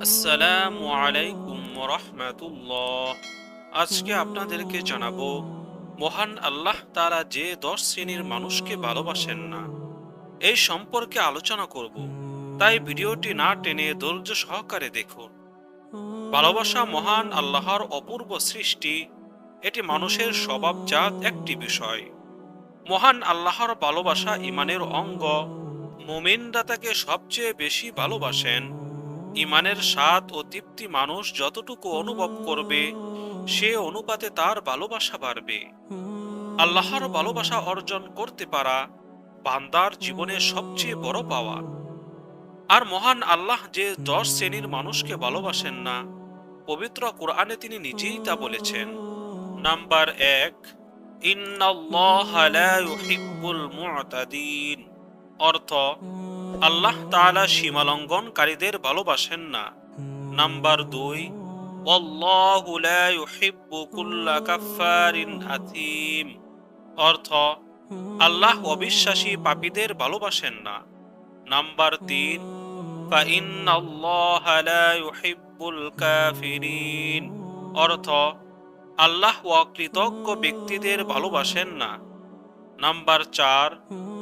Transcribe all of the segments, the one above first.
আসসালামু আলাইকুম রহমাতুল্লাহ আজকে আপনাদেরকে জানাব, মহান আল্লাহ তারা যে দশ শ্রেণির মানুষকে ভালোবাসেন না, এই সম্পর্কে আলোচনা করব। তাই ভিডিওটি না টেনে ধৈর্য সহকারে দেখুন। ভালোবাসা মহান আল্লাহর অপূর্ব সৃষ্টি, এটি মানুষের স্বভাবজাত একটি বিষয়। মহান আল্লাহর ভালোবাসা ইমানের অঙ্গ, মুমিনরা তাকে সবচেয়ে বেশি ভালোবাসেন। ইমানের স্বাদ ও তৃপ্তি মানুষ যতটুকু অনুভব করবে, সে অনুপাতে তার ভালোবাসা বাড়বে। আল্লাহর ভালোবাসা অর্জন করতে পারা বান্দার জীবনের সবচেয়ে বড় পাওয়া। আর মহান আল্লাহ যে দশ শ্রেণির মানুষকে ভালোবাসেন না, পবিত্র কোরআনে তিনি নিজেই তা বলেছেন। নাম্বার এক অর্থ আল্লাহ তালা সীমালঙ্ঘনকারীদের ভালোবাসেন না। নাম্বার দুই অর্থ, আল্লাহ অবিশ্বাসী পাপীদের ভালোবাসেন না। নাম্বার তিন অর্থ, আল্লাহ অকৃতজ্ঞ ব্যক্তিদের ভালোবাসেন না। নাম্বার চার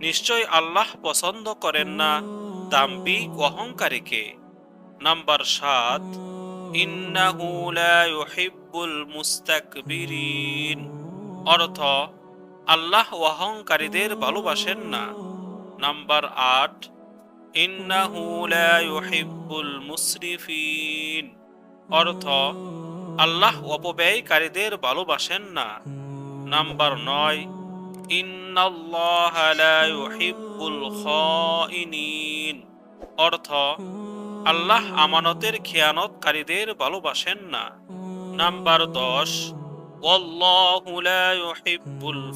নিশ্চয় আল্লাহ পছন্দ করেন না দাম্বিক অহংকারীকে। নাম্বার সাত অর্থ, আল্লাহ অহংকারীদের ভালোবাসেন না। নাম্বার আট, ইন্নাহু লা মুসরিফিন। অর্থ, আল্লাহ অপব্যয়কারীদের ভালোবাসেন না। নাম্বার নয় অর্থ, আল্লাহ আমানতের খেয়ানতকারীদের ভালোবাসেন না। নাম্বার দশ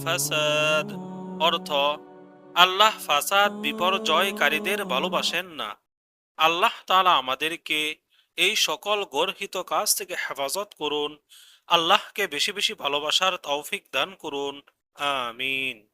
ফাসাদ। অর্থ, আল্লাহ ফাসাদ বিপর্যয়কারীদের ভালোবাসেন না। আল্লাহ তালা আমাদেরকে এই সকল গর্হিত কাজ থেকে হেফাজত করুন। আল্লাহকে বেশি বেশি ভালোবাসার তৌফিক দান করুন। Amen.